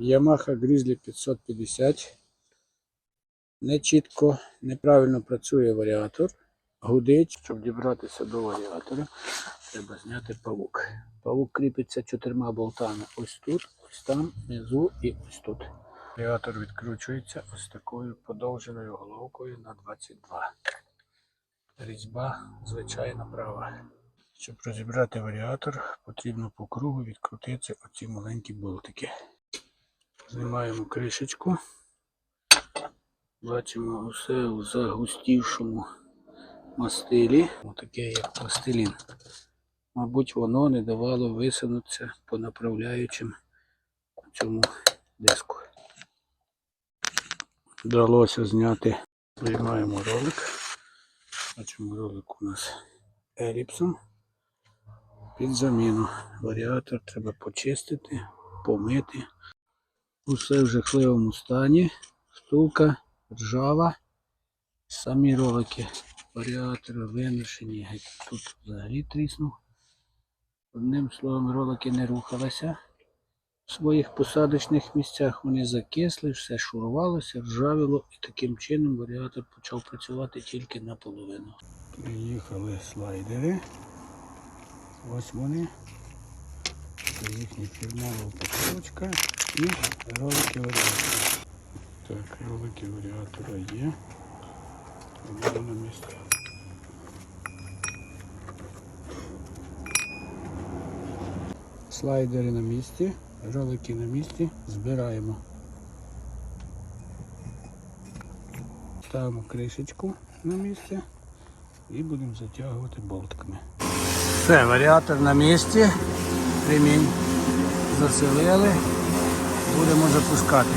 Yamaha Grizzly 550. Не чітко, неправильно працює варіатор. Гудить. Щоб дібратися до варіатора, треба зняти павук. Павук кріпиться чотирма болтами. Ось тут, ось там, внизу і ось тут. Варіатор відкручується ось такою подовженою головкою на 22. Різьба звичайна права. Щоб розібрати варіатор, потрібно по кругу відкрутити оці маленькі болтики. Знімаємо кришечку. Бачимо усе у загустівшому мастилі. Отаке як пластилін. Мабуть, воно не давало висунутися по направляючим цьому диску. Вдалося зняти. Виймаємо ролик. Бачимо ролик у нас еліпсом. Під заміну. Варіатор треба почистити, помити. Усе в жахливому стані. Втулка ржава. Самі ролики варіатора виношені. Тут взагалі тріснув. Одним словом, ролики не рухалися. В своїх посадочних місцях вони закисли, все шурувалося, ржавіло і таким чином варіатор почав працювати тільки наполовину. Приїхали слайдери. Ось вони. Це їхня фірмова упаковочка і ролики варіатора. Так, ролики варіатора є. Вони на місці. Слайдери на місці, ролики на місці, збираємо. Ставимо кришечку на місце і будемо затягувати болтками. Все, варіатор на місці. Ремінь заселили. Будемо запускати.